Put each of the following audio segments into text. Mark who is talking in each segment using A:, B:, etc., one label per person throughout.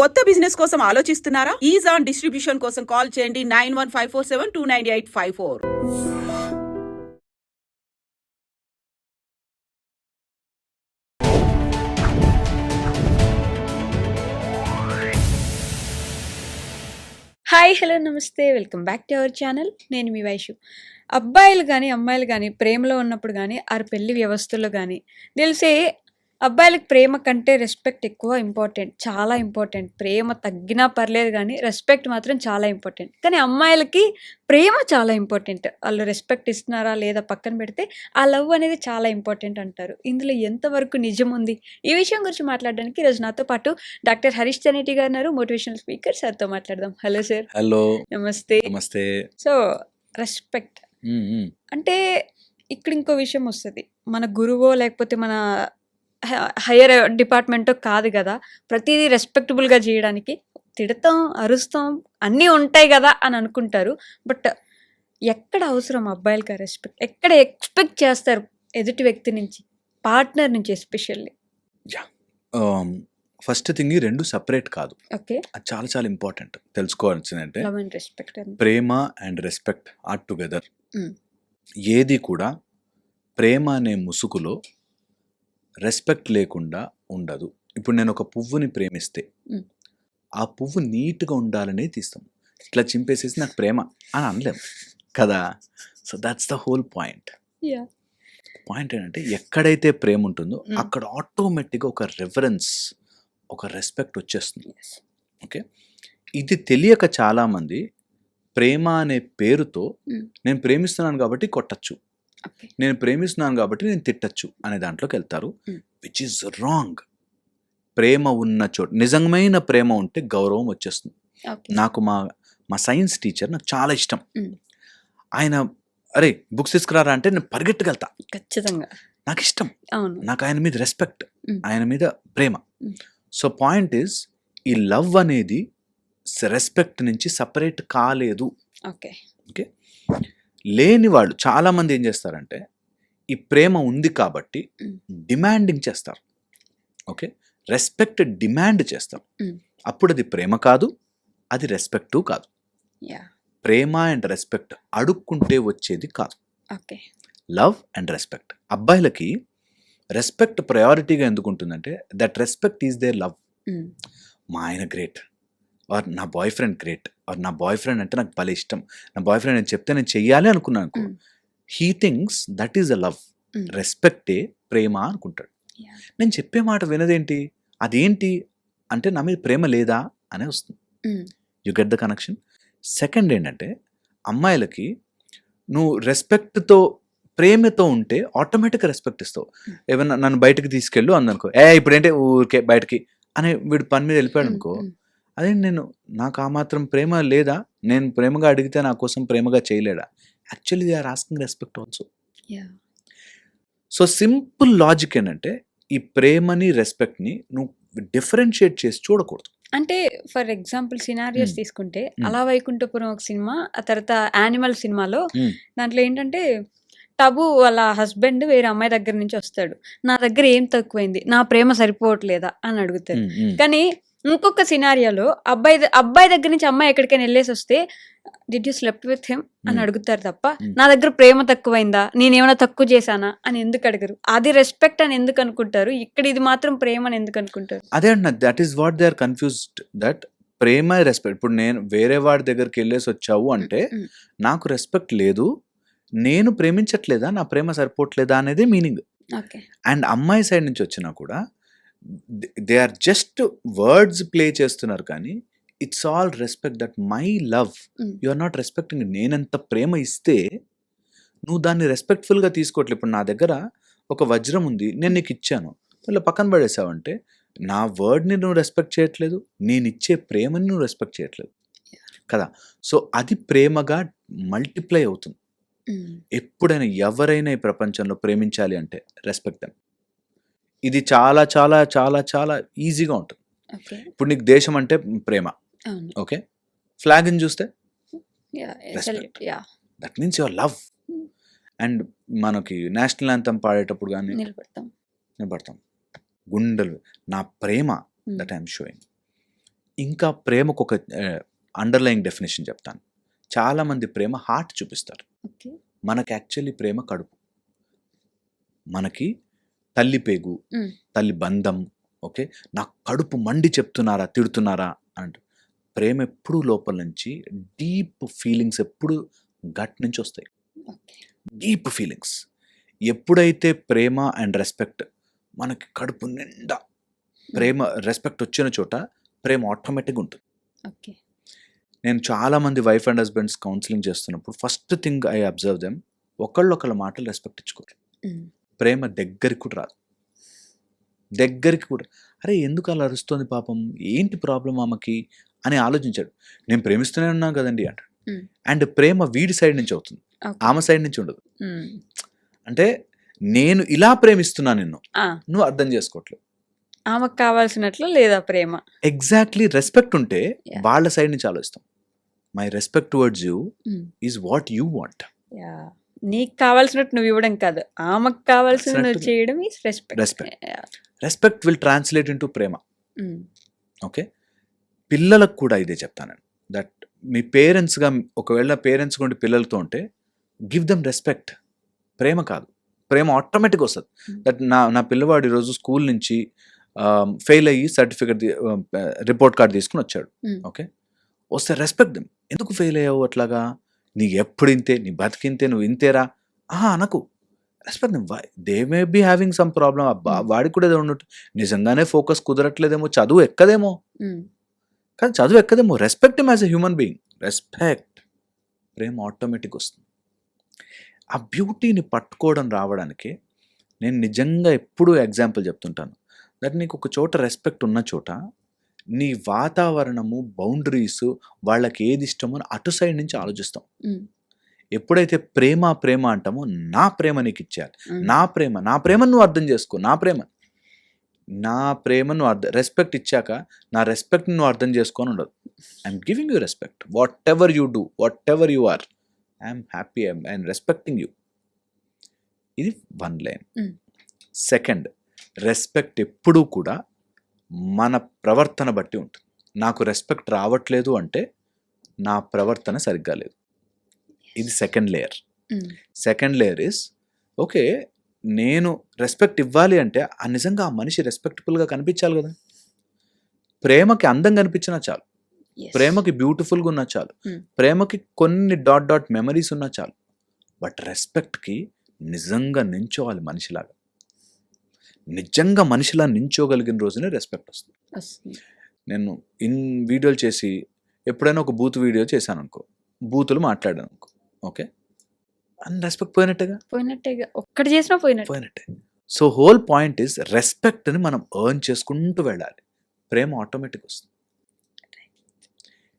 A: కొత్త బిజినెస్ కోసం ఆలోచిస్తున్నారా? ఈజ్ ఆన్ డిస్ట్రిబ్యూషన్ కోసం కాల్ చేయండి nine one five four seven two nine eight five four.
B: Hi hello నమస్తే. Welcome back to our channel నేను మీ వైషు. అబ్బాయిలు కానీ అమ్మాయిలు కానీ ప్రేమలో ఉన్నప్పుడు కానీ ఆరు పెళ్ళి వ్యవస్థలో కానీ తెలిసే అబ్బాయిలకు ప్రేమ కంటే రెస్పెక్ట్ ఎక్కువ ఇంపార్టెంట్ చాలా ఇంపార్టెంట్ ప్రేమ తగ్గినా పర్లేదు కానీ రెస్పెక్ట్ మాత్రం చాలా ఇంపార్టెంట్ కానీ అమ్మాయిలకి ప్రేమ చాలా ఇంపార్టెంట్ వాళ్ళు రెస్పెక్ట్ ఇస్తున్నారా లేదా పక్కన పెడితే ఆ లవ్ అనేది చాలా ఇంపార్టెంట్ అంటారు. ఇందులో ఎంతవరకు నిజం ఉంది? ఈ విషయం గురించి మాట్లాడడానికి ఈరోజు నాతో పాటు డాక్టర్ హరీష్ చనేటి గారు ఉన్నారు. మోటివేషనల్ స్పీకర్ సార్తో మాట్లాడదాం. హలో సార్
C: హలో
B: నమస్తే.
C: నమస్తే.
B: So respect. అంటే ఇక్కడ ఇంకో విషయం వస్తుంది. మన గురువో లేకపోతే మన హయ్యర్ డిపార్ట్మెంటో కాదు కదా. ప్రతిదీ రెస్పెక్టబుల్గా చేయడానికి తిడతాం అరుస్తాం అన్నీ ఉంటాయి కదా అని అనుకుంటారు. బట్ ఎక్కడ అవసరం అబ్బాయిలకి రెస్పెక్ట్? ఎక్కడ ఎక్స్పెక్ట్ చేస్తారు ఎదుటి వ్యక్తి నుంచి పార్ట్నర్ నుంచి ఎస్పెషల్లీ?
C: ఫస్ట్ థింగ్ రెండు సపరేట్ కాదు.
B: ఓకే.
C: అది చాలా చాలా ఇంపార్టెంట్ తెలుసుకోవాల్సిందంటే
B: రెస్పెక్ట్
C: ప్రేమ అండ్ రెస్పెక్ట్ ఆర్ టుగెదర్. ఏది కూడా ప్రేమ అనే ముసుగులో రెస్పెక్ట్ లేకుండా ఉండదు. ఇప్పుడు నేను ఒక పువ్వుని ప్రేమిస్తే. ఆ పువ్వు నీట్గా ఉండాలనే తీస్తాం. ఇట్లా చింపేసేసి నాకు ప్రేమ అని అనలేం. కదా? So that's the whole point point ఏంటంటే ఎక్కడైతే ప్రేమ ఉంటుందో. అక్కడ ఆటోమేటిక్గా ఒక రెఫరెన్స్ ఒక రెస్పెక్ట్ వచ్చేస్తుంది. ఓకే ఇది తెలియక చాలామంది ప్రేమ అనే పేరుతో. నేను ప్రేమిస్తున్నాను కాబట్టి కొట్టచ్చు. నేను ప్రేమిస్తున్నాను కాబట్టి నేను తిట్టచ్చు అనే దాంట్లోకి వెళ్తారు. విచ్ ఈజ్ రాంగ్ ప్రేమ ఉన్న చోటు నిజమైన ప్రేమ ఉంటే గౌరవం వచ్చేస్తుంది.
B: ఓకే.
C: నాకు మా మా సైన్స్ టీచర్ నాకు చాలా ఇష్టం. ఆయన అరే బుక్స్ తీసుకురారా? అంటే నేను పరిగెట్టుకెళ్తా.
B: ఖచ్చితంగా.
C: నాకు ఇష్టం. నాకు ఆయన మీద రెస్పెక్ట్. ఆయన మీద ప్రేమ. సో పాయింట్ ఈజ్ ఈ లవ్ అనేది రెస్పెక్ట్ నుంచి సపరేట్ కాలేదు.
B: ఓకే.
C: లేని వాళ్ళు చాలా మంది ఏం చేస్తారంటే ఈ ప్రేమ ఉంది కాబట్టి. డిమాండింగ్ చేస్తారు. ఓకే? రెస్పెక్ట్ డిమాండ్ చేస్తారు. అప్పుడు అది ప్రేమ కాదు అది రెస్పెక్టు కాదు.
B: యా
C: ప్రేమ అండ్ రెస్పెక్ట్ అడుక్కుంటే వచ్చేది కాదు.
B: ఓకే.
C: Love and respect. అబ్బాయిలకి రెస్పెక్ట్ ప్రయారిటీగా ఎందుకు ఉంటుందంటే that respect is there love. మా ఆయన గ్రేట్. ఆర్ నా బాయ్ ఫ్రెండ్ గ్రేట్ ఆర్ నా బాయ్ ఫ్రెండ్ అంటే నాకు భలే ఇష్టం నా బాయ్ ఫ్రెండ్ నేను చెప్తే నేను చెయ్యాలి అనుకున్నాను అనుకో. He thinks that is a love. రెస్పెక్టే ప్రేమ అనుకుంటాడు. నేను చెప్పే మాట వినదేంటి అదేంటి అంటే నా మీద ప్రేమ లేదా అనే వస్తుంది. You get the connection second ఏంటంటే అమ్మాయిలకి నువ్వు రెస్పెక్ట్తో ప్రేమతో ఉంటే ఆటోమేటిక్గా రెస్పెక్ట్ ఇస్తావు. ఏమన్నా నన్ను బయటకు తీసుకెళ్ళు అందనుకో ఏ ఇప్పుడేంటే ఊరికే బయటకి అని వీడు పని మీద వెళ్ళిపోయాడు అనుకో. అదే నేను నాకు ఆ మాత్రం ప్రేమ లేదా నేను ప్రేమగా అడిగితే నా కోసం ప్రేమగా చేయలేడా actually they are asking respect also. So simple logic ఏంటంటే ఈ ప్రేమని రెస్పెక్ట్ని నువ్వు డిఫరెన్షియేట్ చేసి చూడకూడదు
B: అంటే ఫర్ ఎగ్జాంపుల్ సినారియోస్
C: Mm.
B: తీసుకుంటే
C: Mm.
B: అలా వైకుంఠపురం ఒక సినిమా ఆ తర్వాత యానిమల్ సినిమాలో
C: Mm.
B: దాంట్లో ఏంటంటే టబు వాళ్ళ హస్బెండ్ వేరే అమ్మాయి దగ్గర నుంచి వస్తాడు నా దగ్గర ఏం తక్కువైంది నా ప్రేమ సరిపోవట్లేదా అని అడుగుతాడు. కానీ ఇంకొక సినారియోలో అబ్బాయి అబ్బాయి దగ్గర నుంచి అమ్మాయి ఎక్కడికైనా వెళ్ళేసి వస్తే did you slept with him అని. అడుగుతారు తప్ప. నా దగ్గర ప్రేమ తక్కువైందా? నేనేమైనా తక్కువ చేశానా? అని ఎందుకు అడగరు. అది రెస్పెక్ట్ అని ఎందుకు అనుకుంటారు? ఇక్కడ ఇది మాత్రం ప్రేమ అని ఎందుకు అనుకుంటారు?
C: అదే అంటున్నా that is what they are confused that ప్రేమ రెస్పెక్ట్ ఇప్పుడు నేను వేరే వాడి దగ్గరికి వెళ్ళేసి వచ్చావు అంటే. నాకు రెస్పెక్ట్ లేదు నేను ప్రేమించట్లేదా? నా ప్రేమ సరిపోవట్లేదా? అనేది మీనింగ్ అండ్ అమ్మాయి సైడ్ నుంచి వచ్చినా కూడా they are just words play చేస్తున్నారు కానీ it's all respect that my love. You are not respecting నేనెంత ప్రేమ ఇస్తే నువ్వు దాన్ని రెస్పెక్ట్ఫుల్గా తీసుకోవట్లేదు ఇప్పుడు నా దగ్గర ఒక వజ్రం ఉంది నేను నీకు ఇచ్చాను. ఇలా పక్కన పడేసావంటే నా వర్డ్ని నువ్వు రెస్పెక్ట్ చేయట్లేదు నేను ఇచ్చే ప్రేమని నువ్వు రెస్పెక్ట్ చేయట్లేదు. కదా? సో అది ప్రేమగా మల్టిప్లై అవుతుంది.
B: Mm.
C: ఎప్పుడైనా ఎవరైనా ఈ ప్రపంచంలో ప్రేమించాలి అంటే రెస్పెక్ట్ దెమ్ ఇది చాలా చాలా చాలా చాలా ఈజీగా ఉంటుంది. ఇప్పుడు నీకు దేశం అంటే ప్రేమ. ఓకే? ఫ్లాగ్ని చూస్తే? That means your love. And మనకి నేషనల్ యాంతం పాడేటప్పుడు కానీ
B: నిలబడతాం.
C: గుండెలు నా ప్రేమ. దట్ ఐఎమ్ షోయింగ్ ఇంకా ప్రేమకు ఒక అండర్లయింగ్ డెఫినేషన్ చెప్తాను. చాలామంది ప్రేమ హార్ట్ చూపిస్తారు. మనకి యాక్చువల్లీ ప్రేమ కడుపు. మనకి తల్లి పేగు. తల్లి బంధం ఓకే? నా కడుపు మండి చెప్తున్నారా తిడుతున్నారా అంట. ప్రేమ ఎప్పుడు లోపల నుంచి డీప్ ఫీలింగ్స్ ఎప్పుడు గట్ నుంచి వస్తాయి. Deep feelings. ఎప్పుడైతే ప్రేమ అండ్ రెస్పెక్ట్ మనకి కడుపు నిండా ప్రేమ రెస్పెక్ట్ వచ్చిన చోట ప్రేమ ఆటోమేటిక్గా ఉంటుంది.
B: ఓకే.
C: నేను చాలా మంది వైఫ్ అండ్ హస్బెండ్స్ కౌన్సిలింగ్ చేస్తున్నప్పుడు first thing I observe them ఒకళ్ళు ఒకళ్ళ మాటలు రెస్పెక్ట్ ఇచ్చుకోరు. ప్రేమ దగ్గరికి కూడా రాదు. దగ్గరికి కూడా అరే ఎందుకు అలా అరుస్తోంది పాపం? ఏంటి ప్రాబ్లం ఆమెకి? అని ఆలోచించాడు. నేను ప్రేమిస్తూనే ఉన్నాను కదండి అంటాడు. అండ్ ప్రేమ వీడి సైడ్ నుంచి అవుతుంది. ఆమె సైడ్ నుంచి ఉండదు. అంటే నేను ఇలా ప్రేమిస్తున్నా నిన్ను నువ్వు అర్థం చేసుకోవట్లేదు.
B: ఆమెకు కావాల్సినట్లు లేదా ప్రేమ?
C: ఎగ్జాక్ట్లీ రెస్పెక్ట్ ఉంటే. వాళ్ళ సైడ్ నుంచి ఆలోచిస్తాం. My respect towards you. Is what you want.
B: నీకు కావాల్సినట్టు నువ్వు ఇవ్వడం కాదు. ఆమెకు కావాల్సిన నువ్వు. చేయడం is respect.
C: Respect will translate in Prema
B: Mm.
C: Okay పిల్లలకు కూడా ఇదే చెప్తాను దట్ మీ పేరెంట్స్గా ఒకవేళ పేరెంట్స్ ఉండి పిల్లలతో ఉంటే గివ్ దమ్ రెస్పెక్ట్ ప్రేమ కాదు. ప్రేమ ఆటోమేటిక్ వస్తుంది.
B: Hmm.
C: దట్ నా నా పిల్లవాడు ఈరోజు స్కూల్ నుంచి ఫెయిల్ అయ్యి సర్టిఫికెట్ రిపోర్ట్ కార్డ్ తీసుకుని వచ్చాడు.
B: Hmm.
C: ఓకే వస్తే రెస్పెక్ట్ దమ్ ఎందుకు ఫెయిల్ అయ్యావు అట్లాగా? నీకు ఎప్పుడు ఇంతే నీ బతికింతే నువ్వు ఇంతేరా? ఆహా అనకు. Respect they may be having some problem అబ్బా. వాడికి కూడా ఏదో ఉండొచ్చు నిజంగానే ఫోకస్ కుదరట్లేదేమో చదువు ఎక్కదేమో. కానీ చదువు ఎక్కదేమో respect as a human being respect Prema automatic వస్తుంది. ఆ బ్యూటీని పట్టుకోవడం రావడానికి నేను నిజంగా ఎప్పుడూ ఎగ్జాంపుల్ చెప్తుంటాను. దట్ నీకు ఒక చోట రెస్పెక్ట్ ఉన్న చోట నీ వాతావరణము బౌండరీస్ వాళ్ళకి ఏది ఇష్టమో అటు సైడ్ నుంచి ఆలోచిస్తాం. ఎప్పుడైతే ప్రేమ ప్రేమ అంటామో నా ప్రేమ నీకు ఇచ్చేయాలి. నా ప్రేమ నా ప్రేమను నువ్వు అర్థం చేసుకో నా ప్రేమ. నా ప్రేమను అర్థం రెస్పెక్ట్ ఇచ్చాక నా రెస్పెక్ట్ నువ్వు అర్థం చేసుకొని ఉండదు. I'm giving you respect whatever you do whatever you are I'm happy I'm I'm respecting you ఇది వన్ లైన్. సెకండ్ రెస్పెక్ట్ ఎప్పుడూ కూడా మన ప్రవర్తన బట్టి ఉంటుంది. నాకు రెస్పెక్ట్ రావట్లేదు అంటే నా ప్రవర్తన సరిగ్గా లేదు. ఇది second layer. Second layer is okay నేను రెస్పెక్ట్ ఇవ్వాలి అంటే ఆ నిజంగా ఆ మనిషి రెస్పెక్టబుల్గా కనిపించాలి కదా. ప్రేమకి అందం కనిపించినా చాలు. ప్రేమకి బ్యూటిఫుల్గా ఉన్నా చాలు.
B: Hmm.
C: ప్రేమకి కొన్ని డాట్ డాట్ మెమరీస్ ఉన్నా చాలు. బట్ రెస్పెక్ట్కి నిజంగా నించోవాలి మనిషిలాగా. నిజంగా మనిషిలా నించోగలిగిన రోజునే రెస్పెక్ట్ వస్తుంది. నేను ఇన్ వీడియోలు చేసి ఎప్పుడైనా ఒక బూత్ వీడియో చేశాను అనుకో బూతులు మాట్లాడాను అనుకో ఓకే? అండ్ రెస్పెక్ట్ పోయినట్టుగా.
B: పోయినట్టేగా ఒక్కటి చేసినా పోయినట్టు.
C: పోయినట్టే. సో హోల్ పాయింట్ ఇస్ రెస్పెక్ట్ని మనం ఎర్న్ చేసుకుంటూ వెళ్ళాలి. ప్రేమ ఆటోమేటిక్ వస్తుంది.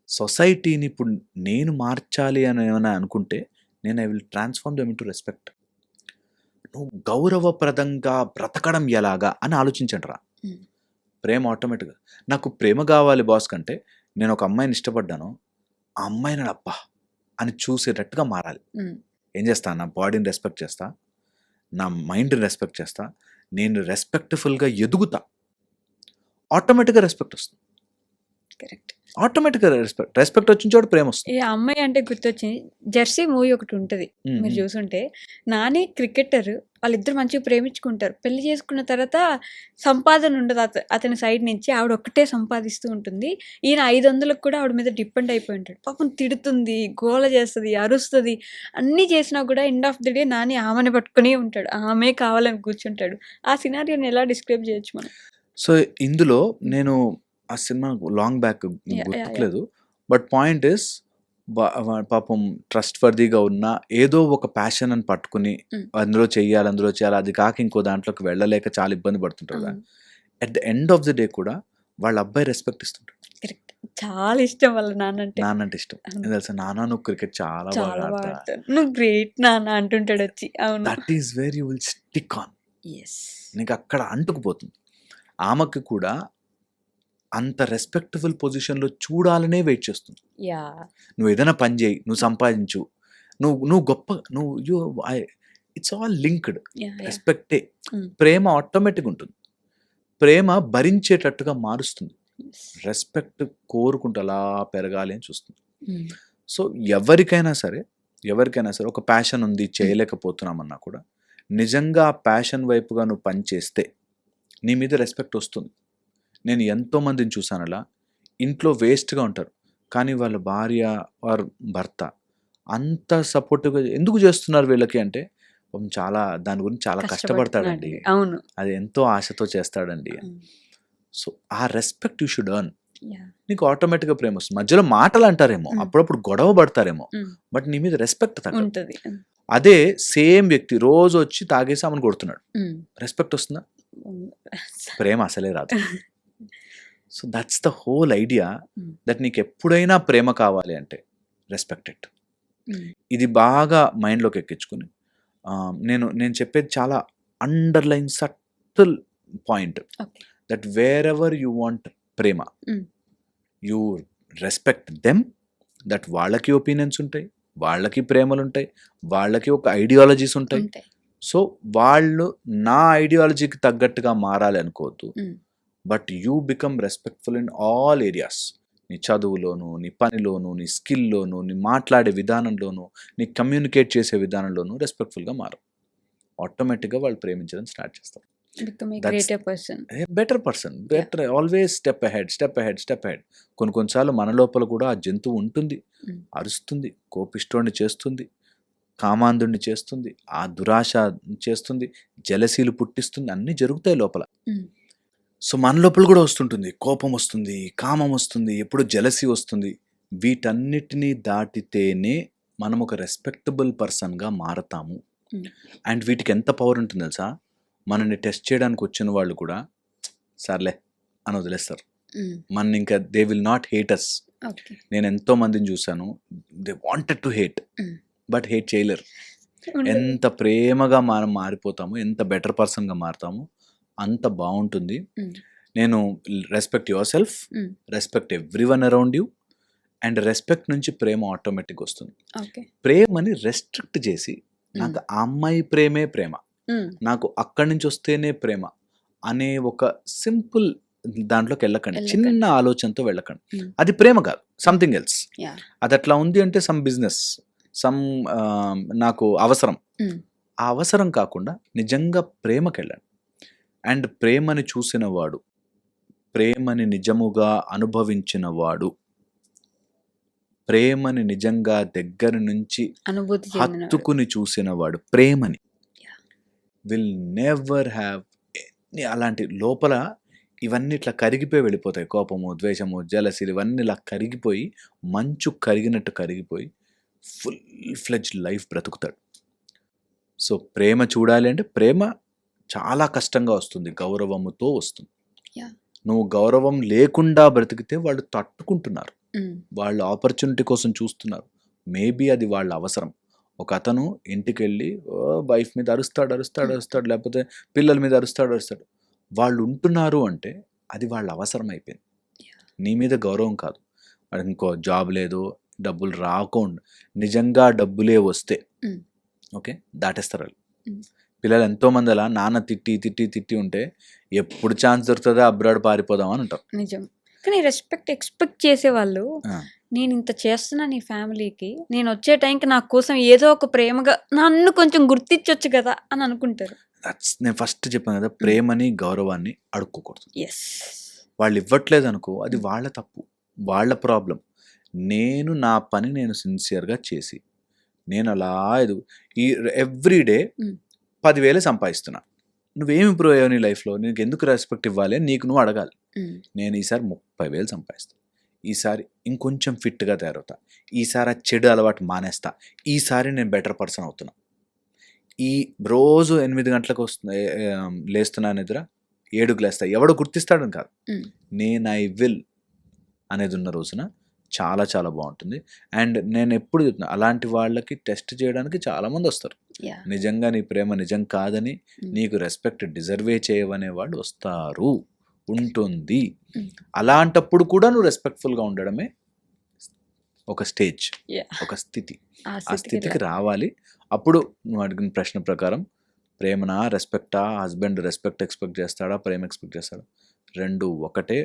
C: సొసైటీని ఇప్పుడు నేను మార్చాలి అని ఏమైనా అనుకుంటే నేను I will transform them into respect నువ్వు గౌరవప్రదంగా బ్రతకడం ఎలాగా అని ఆలోచించండి రా. ప్రేమ ఆటోమేటిక్గా. నాకు ప్రేమ కావాలి బాస్ కంటే నేను ఒక అమ్మాయిని ఇష్టపడ్డాను. ఆ అమ్మాయిని అబ్బా అని చూసేటట్టుగా మారాలి. ఏం చేస్తా? నా బాడీని రెస్పెక్ట్ చేస్తా. నా మైండ్ని రెస్పెక్ట్ చేస్తా. నేను రెస్పెక్ట్ఫుల్గా ఎదుగుతా. ఆటోమేటిక్గా రెస్పెక్ట్ వస్తుంది.
B: కరెక్ట్.
C: ఆటోమేటిక్గా రెస్పెక్ట్ రెస్పెక్ట్ వచ్చిన చోట ప్రేమ వస్తుంది.
B: ఈ అమ్మాయి అంటే గుర్తొచ్చింది. జెర్సీ మూవీ ఒకటి ఉంటుంది. మీరు చూసుంటే. నాని క్రికెటర్ వాళ్ళిద్దరు మంచిగా ప్రేమించుకుంటారు. పెళ్ళి చేసుకున్న తర్వాత సంపాదన ఉండదు అత అతని సైడ్ నుంచి. ఆవిడ ఒక్కటే సంపాదిస్తూ ఉంటుంది. ఈయన ఐదు వందలకు కూడా ఆవిడ మీద డిపెండ్ అయిపోయి ఉంటాడు. పాపం తిడుతుంది గోల చేస్తుంది అరుస్తుంది. అన్నీ చేసినా కూడా end of the day Nani ఆమెను పట్టుకుని ఉంటాడు. ఆమె కావాలని కూర్చుంటాడు. ఆ సినారియోని ఎలా డిస్క్రైబ్ చేయొచ్చు మనం?
C: సో ఇందులో నేను ఆ సినిమా లాంగ్ బ్యాక్ గుర్తులేదు బట్ పాయింట్ ఇస్ పాపం ట్రస్ట్ వర్దీగా ఉన్న ఏదో ఒక ప్యాషన్ అని పట్టుకుని
B: Mm.
C: అందులో చెయ్యాలి అందులో చేయాలి అది కాక ఇంకో దాంట్లోకి వెళ్ళలేక చాలా ఇబ్బంది పడుతుంటారు at the end of the day కూడా వాళ్ళ అబ్బాయి రెస్పెక్ట్ ఇస్తుంటాడు.
B: కరెక్ట్ చాలా ఇష్టం వాళ్ళ నాన్న అంటే
C: నాన్న అంటే ఇష్టం. ఎందుకు తెలుసా నాన్న నువ్వు క్రికెట్ చాలా బాగా.
B: నువ్వు గ్రేట్ నాన్న అంటుంటాడు వచ్చి. అవును.
C: That is where you will stick on
B: yes
C: నీకు అక్కడ అంటుకుపోతుంది. ఆమెకి కూడా అంత రెస్పెక్టబుల్ పొజిషన్లో చూడాలనే వెయిట్ చేస్తుంది. నువ్వు ఏదైనా పని చేయి నువ్వు సంపాదించు. నువ్వు నువ్వు గొప్ప నువ్వు యూ ఇట్స్ ఆల్ లింక్డ్ రెస్పెక్టే. ప్రేమ ఆటోమేటిక్ ఉంటుంది. ప్రేమ భరించేటట్టుగా మారుస్తుంది. రెస్పెక్ట్ కోరుకుంటూ అలా పెరగాలి అని చూస్తుంది. సో ఎవరికైనా సరే ఎవరికైనా సరే ఒక ప్యాషన్ ఉంది చేయలేకపోతున్నామన్నా కూడా నిజంగా ఆ ప్యాషన్ వైపుగా నువ్వు పని చేస్తే నీ మీద రెస్పెక్ట్ వస్తుంది. నేను ఎంతో మందిని చూసాను అలా. ఇంట్లో వేస్ట్గా ఉంటారు. కానీ వాళ్ళ భార్య వారు భర్త అంత సపోర్టివ్గా ఎందుకు చేస్తున్నారు వీళ్ళకి అంటే చాలా దాని గురించి చాలా కష్టపడతాడండి.
B: అవును.
C: అది ఎంతో ఆశతో చేస్తాడండి. సో ఆ రెస్పెక్ట్ యూ షుడ్ అర్న్ నీకు ఆటోమేటిక్గా ప్రేమ వస్తుంది. మధ్యలో మాటలు అంటారేమో. అప్పుడప్పుడు గొడవ పడతారేమో బట్ నీ మీద రెస్పెక్ట్
B: ఉంటది. ఉమ్,
C: అదే సేమ్ వ్యక్తి రోజు వచ్చి తాగేసి ఆమెను కొడుతున్నాడు రెస్పెక్ట్ వస్తుందా? ప్రేమ అసలే రాదు. So that's the whole idea. That నీకు ఎప్పుడైనా ప్రేమ కావాలి అంటే రెస్పెక్టెడ్
B: ఉమ్,
C: ఇది బాగా మైండ్లోకి ఎక్కించుకుని నేను నేను చెప్పేది చాలా underline subtle point. That wherever you want Prema. You respect them that వాళ్ళకి ఒపీనియన్స్ ఉంటాయి వాళ్ళకి ప్రేమలు ఉంటాయి వాళ్ళకి ఒక ఐడియాలజీస్ ఉంటాయి సో వాళ్ళు నా ఐడియాలజీకి తగ్గట్టుగా మారాలి అనుకోవద్దు
B: Mm.
C: But you become respectful in all areas. నీ చదువులోను నీ పనిలోను నీ స్కిల్లోను నీ మాట్లాడే విధానంలోను నీ కమ్యూనికేట్ చేసే విధానంలోను రెస్పెక్ట్ఫుల్గా మారు ఆటోమేటిక్గా వాళ్ళు ప్రేమించడం స్టార్ట్ చేస్తారు. Better person better always step ahead step ahead step ahead కొన్ని కొన్నిసార్లు మన లోపల కూడా ఆ జంతువు ఉంటుంది
B: Mm.
C: అరుస్తుంది కోపిష్టోడిని చేస్తుంది కామాంధుడిని చేస్తుంది ఆ దురాశ చేస్తుంది జలసీలు పుట్టిస్తుంది అన్నీ జరుగుతాయి లోపల.
B: Mm.
C: సో మన లోపల కూడా వస్తుంటుంది. కోపం వస్తుంది కామం వస్తుంది ఎప్పుడు జలసి వస్తుంది. వీటన్నిటినీ దాటితేనే మనం ఒక రెస్పెక్టబుల్ పర్సన్గా మారతాము. అండ్ వీటికి ఎంత పవర్ ఉంటుంది తెలుసా? మనల్ని టెస్ట్ చేయడానికి వచ్చిన వాళ్ళు కూడా సర్లే అని వదిలేస్తారు. మన ఇంకా they will not hate us నేను ఎంతో మందిని చూశాను they wanted to hate. But hate చేయలేరు. ఎంత ప్రేమగా మనం మారిపోతామో ఎంత బెటర్ పర్సన్గా మారుతామో అంత బాగుంటుంది. నేను respect yourself. Respect everyone around you and respect నుంచి ప్రేమ ఆటోమేటిక్ వస్తుంది. ప్రేమని రెస్ట్రిక్ట్ చేసి నాకు ఆ అమ్మాయి ప్రేమే ప్రేమ. నాకు అక్కడి నుంచి వస్తేనే ప్రేమ అనే ఒక సింపుల్ దాంట్లోకి వెళ్ళకండి. చిన్న ఆలోచనతో వెళ్ళకండి. అది ప్రేమ కాదు. సంథింగ్ ఎల్స్ అది అట్లా ఉంది అంటే సమ్ బిజినెస్ సమ్ నాకు అవసరం. ఆ అవసరం కాకుండా నిజంగా ప్రేమకి వెళ్ళండి అండ్ ప్రేమని చూసిన వాడు ప్రేమని నిజముగా అనుభవించిన వాడు ప్రేమని నిజంగా దగ్గర నుంచి
B: అనుభూతి
C: హత్తుకుని చూసిన వాడు ప్రేమని. విల్ నెవర్ హ్యావ్ ఎన్ని అలాంటి లోపల ఇవన్నీ ఇట్లా కరిగిపోయి వెళ్ళిపోతాయి. కోపము ద్వేషము జలసిలు ఇవన్నీ ఇలా కరిగిపోయి మంచు కరిగినట్టు కరిగిపోయి ఫుల్ ఫ్లెజ్ లైఫ్ బ్రతుకుతాడు. సో ప్రేమ చూడాలి అంటే ప్రేమ చాలా కష్టంగా వస్తుంది గౌరవముతో వస్తుంది. నువ్వు గౌరవం లేకుండా బ్రతికితే వాళ్ళు తట్టుకుంటున్నారు. వాళ్ళు ఆపర్చునిటీ కోసం చూస్తున్నారు. మేబీ అది వాళ్ళ అవసరం. ఒక అతను ఇంటికి వెళ్ళి వైఫ్ మీద అరుస్తాడు అరుస్తాడు అరుస్తాడు లేకపోతే పిల్లల మీద అరుస్తాడు అరుస్తాడు. వాళ్ళు ఉంటున్నారు అంటే అది వాళ్ళ అవసరం అయిపోయింది. నీ మీద గౌరవం కాదు. ఇంకో జాబ్ లేదు డబ్బులు రాకుండా నిజంగా డబ్బులే వస్తే. ఓకే? దాటేస్తారు వాళ్ళు. పిల్లలు ఎంతోమంది అలా నాన్న తిట్టి తిట్టి తిట్టి ఉంటే ఎప్పుడు ఛాన్స్ దొరుకుతుందో అబ్రాడ్ పారిపోదాం అని అంటారు
B: నిజం. కానీ రెస్పెక్ట్ ఎక్స్పెక్ట్ చేసేవాళ్ళు. నేను ఇంత చేస్తున్నా నీ ఫ్యామిలీకి నేను వచ్చే టైంకి నా కోసం ఏదో ఒక ప్రేమగా నన్ను కొంచెం గుర్తించొచ్చు కదా అని అనుకుంటారు.
C: దట్స్ నేను ఫస్ట్ చెప్పాను కదా ప్రేమని గౌరవాన్ని అడుక్కోకూడదు.
B: ఎస్
C: వాళ్ళు ఇవ్వట్లేదు అనుకో అది వాళ్ళ తప్పు వాళ్ళ ప్రాబ్లం నేను నా పని నేను సిన్సియర్గా చేసి నేను అలా ఎదు ఈ ఎవ్రీ డే
B: Mm.
C: పదివేలు సంపాదిస్తున్నా. నువ్వేం ఇంప్రూవ్ అయ్యావు నీ లైఫ్లో నీకు ఎందుకు రెస్పెక్ట్ ఇవ్వాలి అని నీకు నువ్వు అడగాలి. నేను ఈసారి ముప్పై వేలు సంపాదిస్తా. ఈసారి ఇంకొంచెం ఫిట్గా తయారవుతా. ఈసారి ఆ చెడు అలవాటు మానేస్తా. ఈసారి నేను బెటర్ పర్సన్ అవుతున్నా. ఈ రోజు ఎనిమిది గంటలకు వస్తుంది లేస్తున్నా నిద్ర ఏడుకు లేస్తా ఎవడు గుర్తిస్తాడని కాదు. నేను ఐ విల్ అనేది ఉన్న రోజున చాలా చాలా బాగుంటుంది. అండ్ నేను ఎప్పుడు చెప్తున్నా అలాంటి వాళ్ళకి టెస్ట్ చేయడానికి చాలామంది వస్తారు. నిజంగా నీ ప్రేమ నిజం కాదని. నీకు రెస్పెక్ట్ డిజర్వే చేయవనే వాళ్ళు వస్తారు. ఉంటుంది. అలాంటప్పుడు కూడా నువ్వు రెస్పెక్ట్ఫుల్గా ఉండడమే ఒక స్టేజ్. ఒక స్థితి.
B: ఆ
C: స్థితికి రావాలి. అప్పుడు నువ్వు అడిగిన ప్రశ్న ప్రకారం ప్రేమనా రెస్పెక్టా హస్బెండ్ రెస్పెక్ట్ ఎక్స్పెక్ట్ చేస్తాడా ప్రేమ ఎక్స్పెక్ట్ చేస్తాడా? రెండు ఒకటే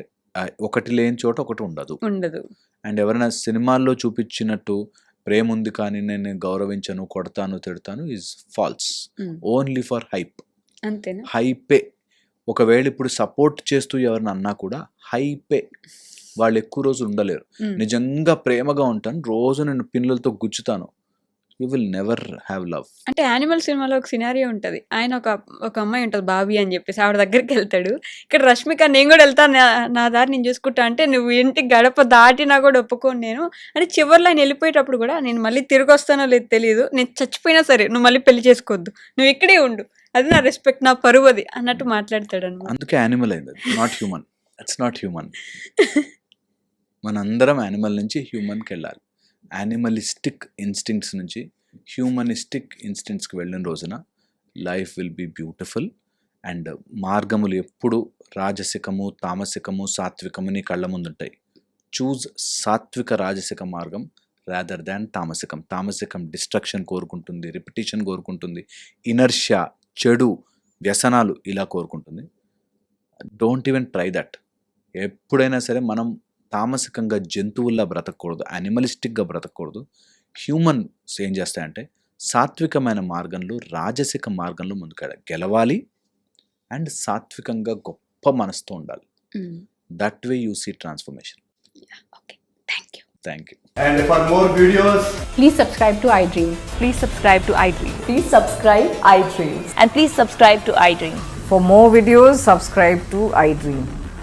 C: ఒకటి లేని చోట ఒకటి ఉండదు.
B: ఉండదు.
C: అండ్ ఎవరైనా సినిమాల్లో చూపించినట్టు ప్రేమ ఉంది కానీ నేను గౌరవించను కొడతాను తిడతాను is false. Only for hype
B: అంతేనా?
C: హైపే ఒకవేళ ఇప్పుడు సపోర్ట్ చేస్తూ ఎవరిని అన్నా కూడా హైపే వాళ్ళు ఎక్కువ రోజులు ఉండలేరు.
B: ఉమ్.
C: నిజంగా ప్రేమగా ఉంటాను రోజు నేను పిల్లలతో గుచ్చుతాను. You will never have love.
B: అంటే యానిమల్ సినిమాలో ఒక సినారియో ఉంటది. ఆయన ఒక ఒక అమ్మాయి ఉంటది బాబీ అని చెప్పేసి ఆవిడ దగ్గరికి వెళ్తాడు. ఇక్కడ రష్మిక నేను కూడా వెళ్తాను నా- దారి నేను చూసుకుంటా అంటే నువ్వు ఇంటి గడప దాటినా కూడా ఒప్పుకోను నేను. అంటే చివరిలో ఆయన వెళ్ళిపోయేటప్పుడు కూడా నేను మళ్ళీ తిరిగి వస్తానో లేదు తెలియదు నేను చచ్చిపోయినా సరే నువ్వు మళ్ళీ పెళ్ళి చేసుకోవద్దు. నువ్వు ఇక్కడే ఉండు. అది నా రెస్పెక్ట్ నా పరువు అది అన్నట్టు మాట్లాడతాడు అనమాట
C: అందుకే యానిమల్ అయింది not human it's not human మనందరం యానిమల్ నుంచి హ్యూమన్కి వెళ్ళాలి. యానిమలిస్టిక్ ఇన్స్టింక్ట్స్ నుంచి హ్యూమనిస్టిక్ ఇన్స్టింక్ట్స్కి వెళ్ళిన రోజున life will be beautiful and మార్గములు ఎప్పుడు రాజసికము తామసికము సాత్వికము నీ కళ్ళ ముందుంటాయి చూజ్ సాత్విక రాజసిక మార్గం రాదర్ దాన్ తామసికం. తామసికం డిస్ట్రక్షన్ కోరుకుంటుంది రిపిటేషన్ కోరుకుంటుంది ఇనర్షియా చెడు వ్యసనాలు ఇలా కోరుకుంటుంది. డోంట్ ఈవెన్ ట్రై దట్ ఎప్పుడైనా సరే మనం తామసికంగా జంతువుల్లా బ్రతకూడదు యానిమలిస్టిక్గా బ్రతకూడదు హ్యూమన్స్ ఏం చేస్తాయంటే సాత్వికమైన మార్గంలో రాజసిక మార్గంలో ముందుకు గెలవాలి అండ్ సాత్వికంగా గొప్ప మనసుతో ఉండాలి that way you see transformation
B: okay thank you
C: thank you
D: And for more videos,
E: Please subscribe to iDream.
F: Please subscribe to iDream.
E: Please subscribe iDreams.
F: And please subscribe to iDream.
G: For more videos, subscribe to iDream.